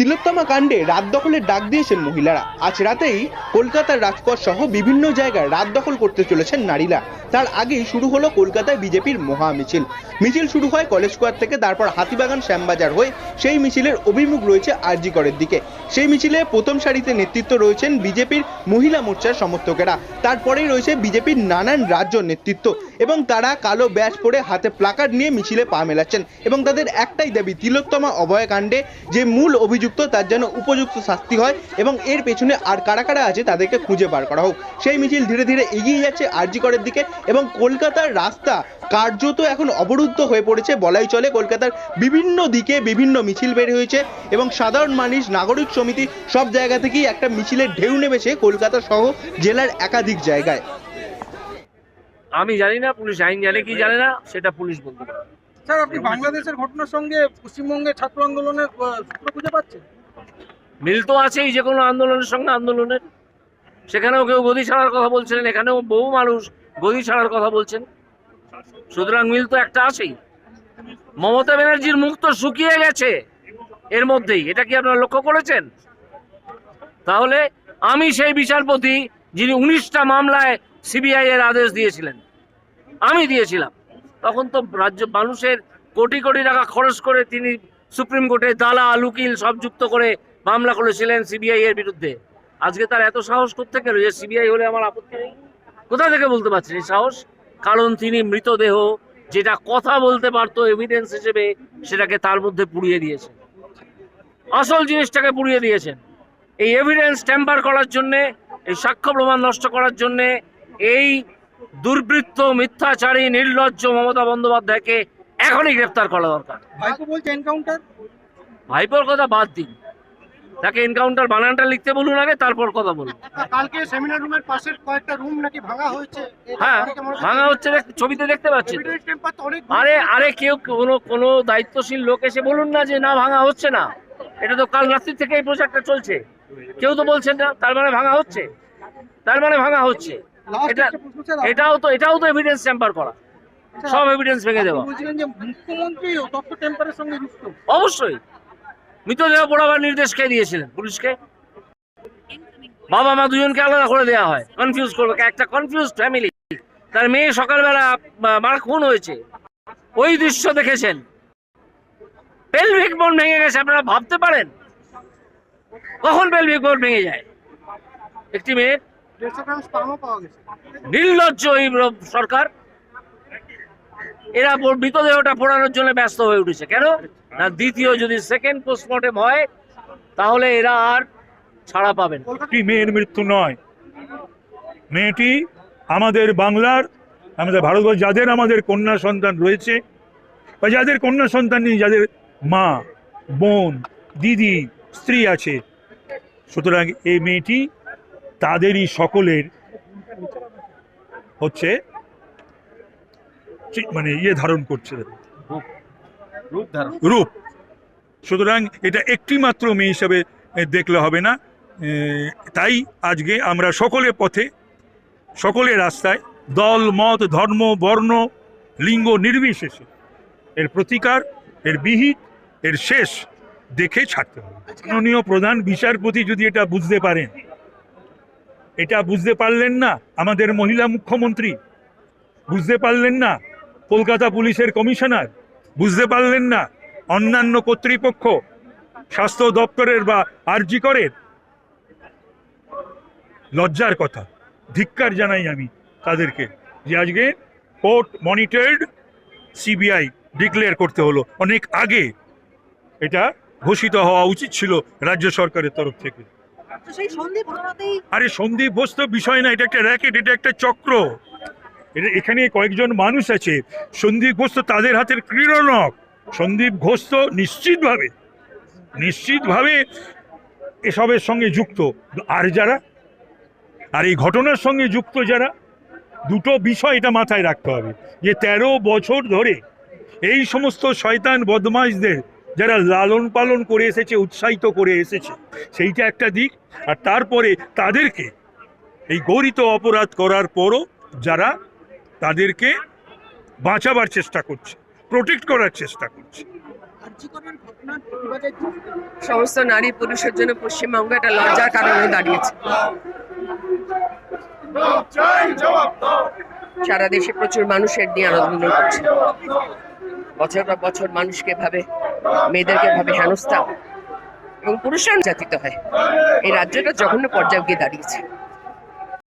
তিলোত্তমা কাণ্ডে রাত দখলের ডাক দিয়েছেন মহিলারা। আজ রাতেই কলকাতার রাজপথ সহ বিভিন্ন জায়গায় রাত দখল করতে চলেছেন নারীরা। তার আগেই শুরু হলো কলকাতায় বিজেপির মহা মিছিল। মিছিল শুরু হয় কলেজ স্কোয়ার থেকে, তারপর হাতিবাগান শ্যামবাজার হয়ে সেই মিছিলের অভিমুখ রয়েছে আরজি করের দিকে। সেই মিছিলে প্রথম সারিতে নেতৃত্ব রয়েছেন বিজেপির মহিলা মোর্চার সমর্থকেরা। তারপরেই রয়েছে বিজেপির নানান রাজ্য নেতৃত্ব এবং তারা কালো ব্যাচ পরে হাতে প্লাকার্ড নিয়ে মিছিলে পা মেলাচ্ছেন এবং তাদের একটাই দাবি, তিলোত্তমা অভয়কাণ্ডে যে মূল অভিযুক্ত তার যেন উপযুক্ত শাস্তি হয় এবং এর পেছনে আর কারা কারা আছে তাদেরকে খুঁজে বার করা হোক। সেই মিছিল ধীরে ধীরে এগিয়ে যাচ্ছে আরজি করের দিকে এবং কলকাতার রাস্তা কার্যত এখন অবরুদ্ধ হয়ে পড়েছে বলাই চলে কলকাতার বিভিন্ন দিকে বিভিন্ন মিছিল বের হয়েছে এবং সাধারণ মানুষ নাগরিক সমিতি সব জায়গা থেকেই একটা মিছিলের ঢেউ নেমেছে কলকাতা সহ জেলার একাধিক জায়গায়। আমি জানি না পুলিশ আইন জানে কি জানে না সেটা পুলিশ বলতে পারে। স্যার আপনি বাংলাদেশের ঘটনার সঙ্গে পশ্চিমবঙ্গের ছাত্র আন্দোলনের সূত্র খুঁজে পাচ্ছেন? মিল তো আছেই যে কোনো আন্দোলনের সঙ্গে আন্দোলনের। সেখানেও কেউ গদি ছাড়ার কথা বলছিলেন এখানেও বহু মানুষ গদি ছাড়ার কথা বলছেন? সুতরাং মিল তো একটা আছেই। মমতা ব্যানার্জির মুখ তো শুকিয়ে গেছে এর মধ্যেই। এটা কি আপনারা লক্ষ্য করেছেন? তাহলে আমি সেই বিচারপতি যিনি উনিশটা মামলায় সিবিআই এর আদেশ দিয়েছিলেন, আমি দিয়েছিলাম। তখন তো রাজ্য মানুষের কোটি কোটি টাকা খরচ করে তিনি সুপ্রিম কোর্টে দালাল, উকিল সব যুক্ত করে মামলা করেছিলেন সিবিআই এর বিরুদ্ধে। আজকে তার এত সাহস করতে গেল যে সিবিআই হলে আমার আপত্তি নেই? কোথা থেকে বলতে পারছেন এই সাহস? কারণ তিনি মৃতদেহ যেটা কথা বলতে পারতো এভিডেন্স হিসেবে সেটাকে তার মধ্যে পুড়িয়ে দিয়েছেন। আসল জিনিসটাকে পুড়িয়ে দিয়েছেন। এই এভিডেন্স ট্যাম্পার করার জন্যে এই সাক্ষ্য প্রমাণ নষ্ট করার জন্যে এই দুর্বৃত্ত মিথ্যাচারী নির্লজ্জ মমতা বন্দ্যোপাধ্যায়কে এখনই গ্রেফতার করা দরকার। ভাইপো বলছে এনকাউন্টার ভাইপোর কথা বাদ দিন। তাকে এনকাউন্টার বানানটা লিখতে বলুন আগে তারপর কথা বলুন। কালকে সেমিনার রুমের পাশের কয়েকটা রুম নাকি ভাঙা হয়েছে? হ্যাঁ ভাঙা হচ্ছে ছবিতে দেখতে পাচ্ছি। টেম্পার আরে আরে কেউ কোনো কোনো দায়িত্বশীল লোক এসে বলুন না যে না ভাঙা হচ্ছে না। এটা তো কাল রাত্রি থেকে এই প্রজেক্টটা চলছে। কেউ তো বলছেন না তার মানে ভাঙা হচ্ছে। তার মানে ভাঙা হচ্ছে। এটা এটাও তো এটাও তো এভিডেন্স ট্যাম্পার করা। সব এভিডেন্স ভেঙে দেওয়া। অবশ্যই। মৃতদেহ পোড়াবার নির্দেশ কে দিয়েছিলেন? পুলিশকে? বাবা মা দুজনকে আলাদা করে দেওয়া হয়। কনফিউজ করবে একটা কনফিউজ ফ্যামিলি তার মেয়ে সকালবেলা মার খুন হয়েছে। ওই দৃশ্য দেখেছেন? পেলভিক বোন ভেঙে গেছে আপনারা ভাবতে পারেন? কখন পেলভিক বোন ভেঙে যায়? একটি মেয়ের? নির্লজ্জ এই সরকার। এরা মৃতদেহটা পোড়ানোর জন্য ব্যস্ত হয়ে উঠেছে। কেন? না, দ্বিতীয় যদি সেকেন্ড পোস্টমর্টেম হয়, তাহলে এরা আর ছাড়া পাবেন মেয়ের মৃত্যু নয়। মেয়েটি আমাদের বাংলার, আমাদের ভারতবর্ষ, যাদের আমাদের কন্যা সন্তান রয়েছে, বা যাদের কন্যা সন্তান নেই, যাদের মা, বোন, দিদি, স্ত্রী আছে, সুতরাং এই মেয়েটি তাদেরই সকলের হচ্ছে মানে ইয়ে ধারণ করছে। রূপ। সুতরাং এটা একটি মাত্র মেয়ে হিসাবে দেখলে হবে না। তাই আজকে আমরা সকলে পথে সকলে রাস্তায় দল মত ধর্ম বর্ণ লিঙ্গ নির্বিশেষে এর প্রতিকার এর বিহিত এর শেষ দেখে ছাড়তে হবে। মাননীয় প্রধান বিচারপতি যদি এটা বুঝতে পারেন এটা বুঝতে পারলেন না আমাদের মহিলা মুখ্যমন্ত্রী বুঝতে পারলেন না কলকাতা পুলিশের কমিশনার বুঝতে পারলেন না অন্যান্য কর্তৃপক্ষ স্বাস্থ্য দপ্তরের বা আরজি করের। লজ্জার কথা ধিক্কার জানাই আমি তাদেরকে যে আজকে কোর্ট মনিটর্ড সিবিআই ডিক্লেয়ার করতে হলো। অনেক আগে এটা ঘোষিত হওয়া উচিত ছিল রাজ্য সরকারের তরফ থেকে। ঘটনাতেই আরে সন্দীপ ঘোষ তো বিষয় না এটা একটা র্যাকেট এটা একটা চক্র। এখানে কয়েকজন মানুষ আছে। সন্দীপ ঘোষ তো তাদের হাতের ক্রীড়নক। সন্দীপ ঘোষ তো নিশ্চিতভাবে নিশ্চিতভাবে এসবের সঙ্গে যুক্ত। আর যারা? আর এই ঘটনার সঙ্গে যুক্ত যারা, দুটো বিষয় এটা মাথায় রাখতে হবে। যে তেরো বছর ধরে এই সমস্ত শয়তান বদমাইশদের যারা লালন পালন করে এসেছে, উৎসাহিত করে এসেছে, সেইটা একটা দিক। আর তারপরে তাদেরকে এই গৌরিত অপরাধ করার পরও যারা তাদেরকে বাঁচাবার চেষ্টা করছে প্রোটেক্ট করার চেষ্টা করছে। সমস্ত নারী পুরুষের জন্য পশ্চিমবঙ্গ একটা লজ্জার কারণে দাঁড়িয়েছে। সারা দেশে প্রচুর মানুষের নিয়ে আন্দোলন করছে। বছর পর বছর মানুষকে ভাবে মেয়েদেরকে ভাবে হেনস্থা এবং পুরুষরা নির্যাতিত হয়। এই রাজ্যটা জঘন্য পর্যায়ে গিয়ে দাঁড়িয়েছে।